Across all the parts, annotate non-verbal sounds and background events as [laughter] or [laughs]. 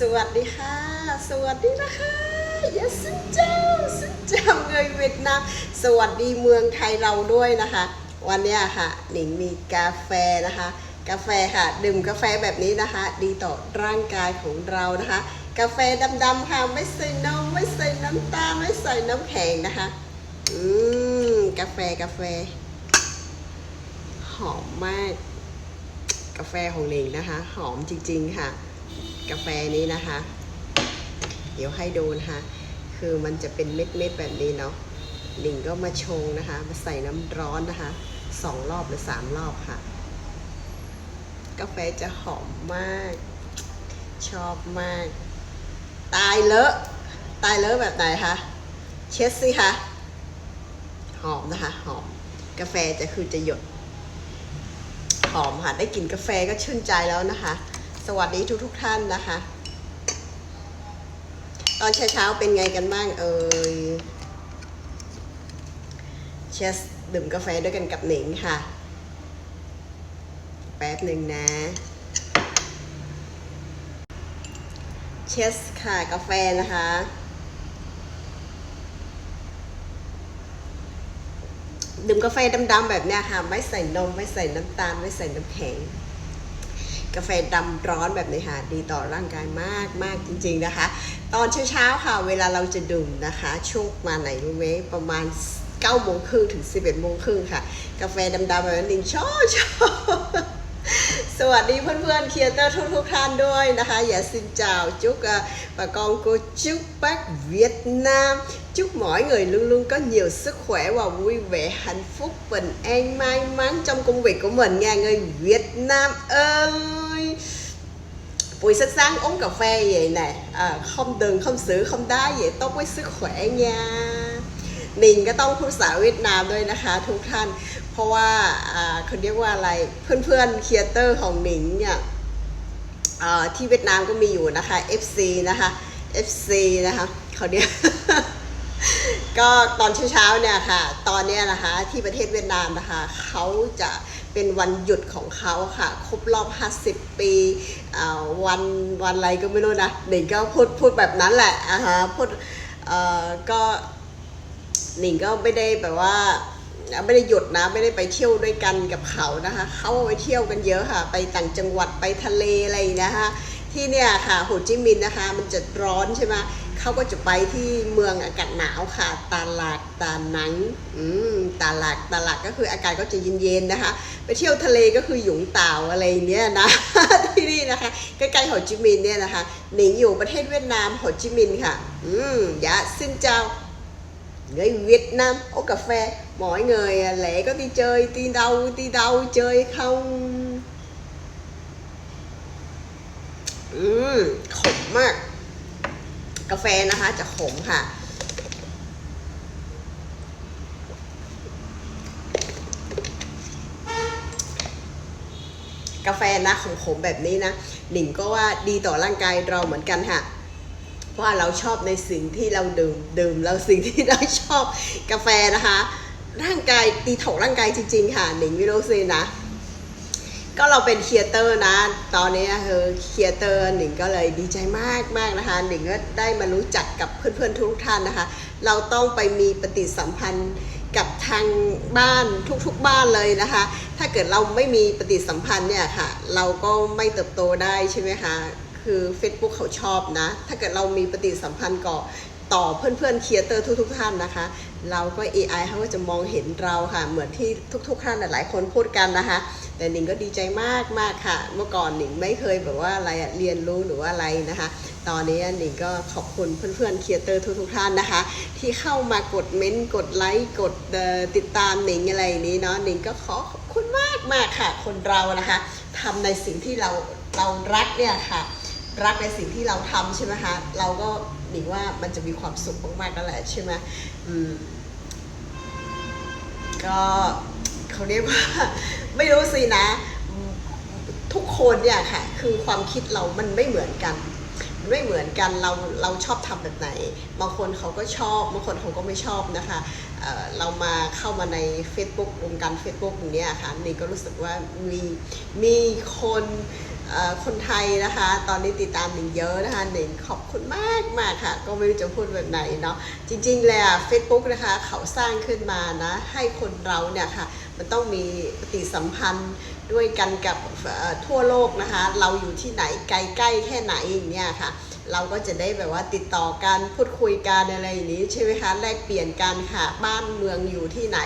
สวัสดีค่ะ สวัสดีนะคะยาสินเจ้าสินเจ้าเงยเวียดนามสวัสดีเมืองไทยเราด้วยนะคะ วันนี้ค่ะหนิงมีกาแฟนะคะ กาแฟค่ะ ดื่มกาแฟแบบนี้นะคะ ดีต่อร่างกายของเรานะคะ กาแฟดำๆค่ะไม่ใส่นมไม่ใส่น้ำตาลไม่ใส่น้ำแข็งนะคะ อืมกาแฟกาแฟ หอมมาก กาแฟของหนิงนะคะ หอมจริง ๆค่ะ กาแฟนี้นะคะ เดี๋ยวให้ดูนะคะ คือมันจะเป็นเม็ดๆแบบนี้เนาะหนิงก็มาชงนะคะ มาใส่น้ำร้อนนะคะสองรอบหรือสามรอบค่ะ กาแฟจะหอมมาก ชอบมาก ตายเลอะ ตายเลอะแบบไหนคะ เช็ดสิคะ หอมนะคะ หอม กาแฟจะคือจะหยด หอมค่ะ ได้กลิ่นกาแฟก็ชื่นใจแล้วนะคะ สวัสดีทุกทุกท่านนะคะ ตอนเช้าๆเป็นไงกันบ้างเอ่ยเชสดื่มกาแฟด้วยกันกับหนิงค่ะ แป๊บหนึ่งนะเชสค่ะกาแฟนะคะดื่มกาแฟดำๆแบบเนี้ยค่ะ ไม่ใส่นม ไม่ใส่น้ำตาล ไม่ใส่น้ำแข็ง กาแฟดำร้อนแบบนี้ค่ะดีต่อร่างกายมากมากจริงๆนะคะ ตอนเช้าๆค่ะเวลาเราจะดื่มนะคะช่วงประมาณไหนรู้ไหมประมาณ9โมงครึ่งถึง 11โมงครึ่งค่ะ กาแฟดำๆแบบนี้ชอบชอบสวัสดีเพื่อนๆเคียเตอร์ทุกๆท่านด้วยนะคะอย่า xin chào chúc uh, bà con cô chúc bác Việt Nam chúc mọi người luôn luôn có nhiều sức khỏe và vui vẻ hạnh phúc bình an may mắn trong công việc của mình nha người Việt Nam ơi buổi sáng sáng uống cà phê vậy nè à, không đường không sữa không đá vậy tốt với sức khỏe nha หนิงก็ต้องพูดภาษาเวียดนามด้วยนะคะทุกท่าน เพราะว่าเขาเรียกว่าอะไรเพื่อนๆเคียเตอร์ของหนิงเนี่ยที่เวียดนามก็มีอยู่นะคะ FC นะคะ FC นะคะเขาเรียกก็ตอนเช้าๆเนี่ยค่ะ ตอนเนี้ยนะคะที่ประเทศเวียดนามนะคะเขาจะ เป็นวันหยุดของเขาค่ะ ครบรอบ 50 ปีอ่าวันวันอะไรก็ไม่รู้นะหนิงก็พูดพูดแบบนั้นแหละอ่าฮะพูดเอ่อก็หนิงก็ไม่ได้แบบว่าไม่ได้หยุดนะไม่ได้ไปเที่ยวด้วยกันกับเขานะคะเขาไปเที่ยวกันเยอะค่ะ ไปต่างจังหวัดไปทะเลอะไรนะคะที่เนี่ยค่ะโฮจิมินห์นะคะ มันจะร้อนใช่ไหม เขาก็จะไปที่เมืองอากาศหนาวค่ะ ตาลากตาหนัง อืม ตาลากตาลากก็คืออากาศก็จะเย็นๆนะคะ ไปเที่ยวทะเลก็คือหยงเต่าอะไรเนี้ยนะ ที่นี่นะคะ ใกล้ๆโฮจิมินเนี่ยนะคะ หนิงอยู่ประเทศเวียดนามโฮจิมินค่ะ อืมยะซินเจ้า người Việt Nam uống cà phê mọi người lẽ có đi chơi đi đâu đi đâu chơi không อืมขมมา กาแฟนะคะจะขมค่ะ กาแฟนะขมๆแบบนี้นะ หนิงก็ว่าดีต่อร่างกายเราเหมือนกันค่ะเพราะว่าเราชอบในสิ่งที่เราดื่มดื่มเราสิ่งที่เราชอบกาแฟนะคะ ร่างกายตีถกร่างกายจริง ๆ ค่ะหนิงวิโรซีนะ ก็เราเป็นเคียเตอร์นะ ตอนนี้คือเคียเตอร์หนิงก็เลยดีใจมากมากนะคะหนิงก็ได้มารู้จักกับเพื่อนๆทุกท่านนะคะ เราต้องไปมีปฏิสัมพันธ์กับทางบ้านทุกๆบ้านเลยนะคะ ถ้าเกิดเราไม่มีปฏิสัมพันธ์เนี่ยค่ะ เราก็ไม่เติบโตได้ใช่ไหมคะ คือ Facebook เขาชอบนะ ถ้าเกิดเรามีปฏิสัมพันธ์ก่อต่อเพื่อนๆเคียเตอร์ทุกๆท่านนะคะ เราก็ AI เขาก็จะมองเห็นเราค่ะ เหมือนที่ทุกๆท่านหลายๆคนพูดกันนะคะ แต่หนิงก็ดีใจมากมากค่ะ เมื่อก่อนหนิงไม่เคยแบบว่าอะไรเรียนรู้หรือว่าอะไรนะคะ ตอนนี้หนิงก็ขอบคุณเพื่อนๆเคียเตอร์ทุกๆท่านนะคะ ที่เข้ามากดเม้นต์กดไลค์กดติดตามหนิงอะไรนี้เนาะหนิงก็ขอขอบคุณมากมากค่ะ คนเรานะคะทำในสิ่งที่เราเรารักเนี่ยค่ะรักในสิ่งที่เราทำใช่ไหมคะเราก็หนิงว่ามันจะมีความสุขมากๆนั่นแหละใช่ไหมอืมก็ เขาเรียกว่าไม่รู้สินะ ทุกคนเนี่ยค่ะ คือความคิดเรามันไม่เหมือนกันมันไม่เหมือนกันเราเราชอบทำแบบไหน บางคนเขาก็ชอบบางคนเขาก็ไม่ชอบนะคะเออเรามาเข้ามาใน Facebook วงการ Facebook อย่างนี้ค่ะนี่ก็รู้สึกว่ามีมีคน คนไทยนะคะ ตอนนี้ติดตามหนิงเยอะนะคะหนิงขอบคุณมากมากค่ะ ก็ไม่รู้จะพูดแบบไหนเนาะจริงๆแล้ว Facebook นะคะเขาสร้างขึ้นมานะให้คนเราเนี่ยค่ะมันต้องมีปฏิสัมพันธ์ด้วยกันกับทั่วโลกนะคะ เราอยู่ที่ไหนไกลใกล้แค่ไหนอย่างเนี้ยค่ะ เราก็จะได้แบบว่าติดต่อกันพูดคุยกันอะไรอย่างนี้ใช่ไหมคะแลกเปลี่ยนกันค่ะบ้านเมืองอยู่ที่ไหน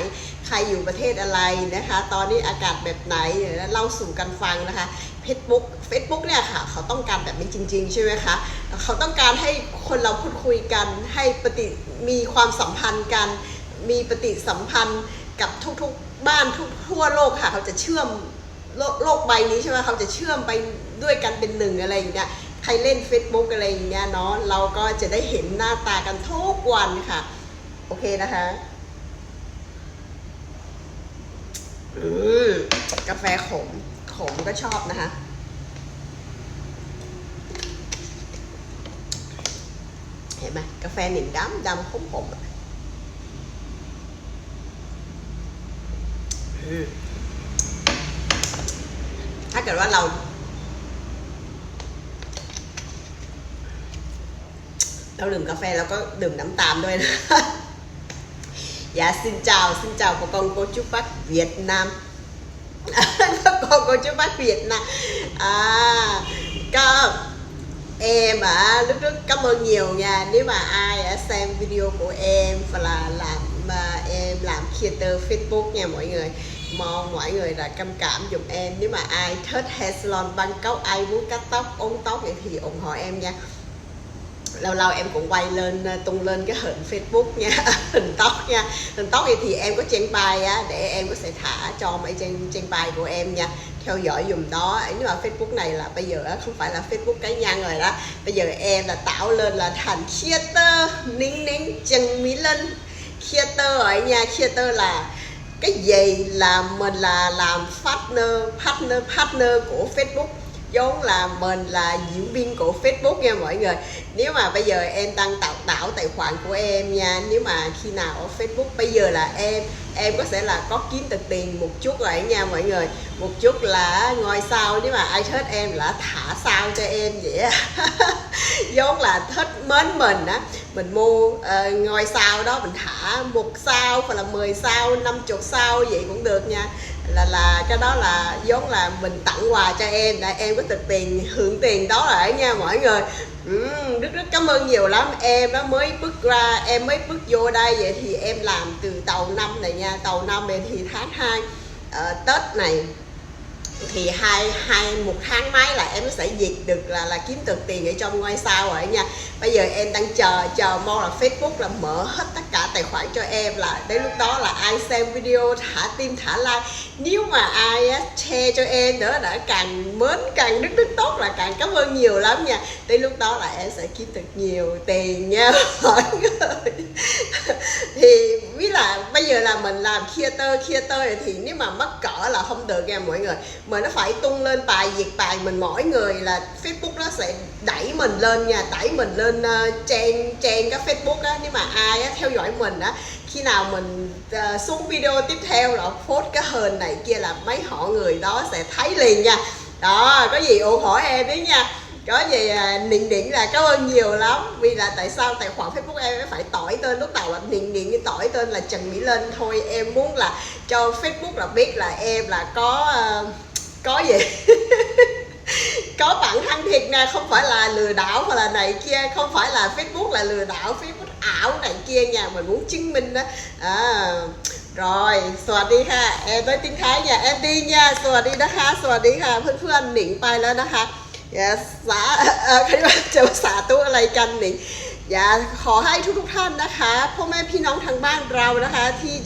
ใครอยู่ประเทศอะไรนะคะ ตอนนี้อากาศแบบไหนเดี๋ยวเล่าสู่กันฟังนะคะ Facebook Facebook เนี่ยค่ะ เขาต้องการแบบนี้จริง ๆ ใช่ไหมคะ เขาต้องการให้คนเราพูดคุยกันให้ปฏิมีความสัมพันธ์กัน มีปฏิสัมพันธ์กับทุกๆบ้านทุกทั่วโลกค่ะ เขาจะเชื่อมโลกโลกใบนี้ใช่ไหมเขาจะเชื่อมไปด้วยกันเป็นหนึ่งอะไรอย่างเงี้ย ใครเล่น Facebook อะไรอย่างเงี้ยเนาะเราก็จะได้เห็นหน้าตากันทุกวันค่ะ โอเคนะคะอืมกาแฟขมขมก็ชอบนะคะเห็นไหมกาแฟหนึ่งดำดำขมขมๆอะอืมถ้าเกิดว่าเรา เราดื่มกาแฟแล้วก็ดื่มน้ำตาลด้วยนะ [laughs] Dạ xin chào, xin chào bà con cô chú bác Việt Nam [laughs] Bà con cô chú bác Việt Nam à, có em à, lúc trước cảm ơn nhiều nha Nếu mà ai đã xem video của em và là làm mà em làm creator Facebook nha mọi người Mong mọi người là căm cảm giùm em Nếu mà ai thích hair salon Bangkok Ai muốn cắt tóc, ống tóc vậy thì ủng hộ em nha lâu lâu em cũng quay lên ờ, tung lên cái hình Facebook nha, [laughs] hình tóc nha. Hình tóc thì em có trang bài á, để em có sẽ thả cho mấy trang trang bài của em nha, theo dõi dùm đó. Nhưng mà Facebook này là bây giờ không phải là Facebook cá nhân rồi đó. Bây giờ em là tạo lên là thành creator nín nín Trần Mỹ Linh creator ở nha creator là cái gì? Là mình là làm partner partner partner của Facebook vốn là mình là diễn viên của Facebook nha mọi người. Nếu mà bây giờ em đăng tạo tạo tài khoản của em nha nếu mà khi nào ở Facebook bây giờ là em em có sẽ là có kiếm được tiền một chút rồi nha mọi người. Một chút là ngôi sao nếu mà ai thích em là thả sao cho em vậy á. [laughs] Giống là thích mến mình á. Mình mua uh, ngôi sao đó mình thả một sao hoặc là 10 sao 50 sao vậy cũng được nha là là cái đó là giống là mình tặng quà cho em. Để em có thực tiền hưởng tiền đó lại nha mọi người. Ừ, rất rất cảm ơn nhiều lắm. Em đó mới bước ra em mới bước vô đây vậy thì em làm từ tàu năm này nha. Tàu năm này thì tháng 2 uh, ờ, tết này. Thì hai hai một tháng mấy là em sẽ diệt được là là kiếm được tiền ở trong ngôi sao rồi nha. Bây giờ em đang chờ chờ mong là Facebook là mở hết tất tài khoản cho em là đến lúc đó là ai xem video thả tim thả like. Nếu mà ai á, share cho em nữa đã càng mến càng rất rất tốt là càng cảm ơn nhiều lắm nha. Tới lúc đó là em sẽ kiếm được nhiều tiền nha [laughs] mọi người. Thì biết là bây giờ là mình làm kia tơ kia tơ thì nếu mà mắc cỡ là không được nha mọi người. Mà nó phải tung lên bài diệt bài mình mỗi người là Facebook nó sẽ đẩy mình lên nha đẩy mình lên uh, trang trang cái Facebook á. Nếu mà ai á, theo dõi mình á khi nào mình uh, xuống video tiếp theo là post cái hình này kia là mấy họ người đó sẽ thấy liền nha. Đó có gì ủng hộ em đấy nha. Có gì à, niệm là cảm ơn nhiều lắm. Vì là tại sao tài khoản facebook em phải tỏi tên lúc đầu là niệm niệm như tỏi tên là trần mỹ linh thôi. Em muốn là cho facebook là biết là em là có uh, có gì? [laughs] Có bản thân thiệt nè không phải là lừa đảo hoặc là này kia không phải là facebook là lừa đảo facebook ảo này kia nha mình muốn chứng minh đó à, rồi สวัสดีค่ะแอนด้วยทิ้งท้ายเนี่ยแอนดี้เนี่ยสวัสดีนะคะ สวัสดีค่ะ เพื่อนๆหนิงไปแล้วนะคะอย่าสาเออเขาเรียกว่าจะสาตุอะไรกันหนิงอย่าขอให้ทุกๆท่านนะคะพ่อแม่พี่น้องทางบ้านเรานะคะที่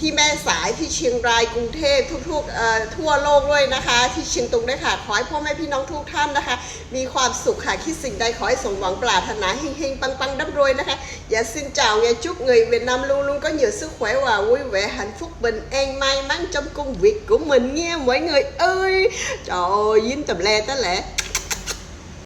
ที่แม่สายที่เชียงรายกรุงเทพทุกๆทั่วโลกด้วยนะคะ ที่เชียงตุงได้วยค่ะขอให้พ่อแม่พี่น้องทุกท่านนะคะ มีความสุขค่ะคิดสิ่งใดขอให้สมหวังปรารถนาเฮงๆปังๆร่ำรวยนะคะ อย่าสิ้นเจ้าอย่าจุกเงยเวียดนามลุงลุงก็เหยื่อ sức khỏe và vui vẻ hạnh phúc bình an may mắn trong công việc của mình nghe mọi người ơi trời ơi dính tầm le tới lẽ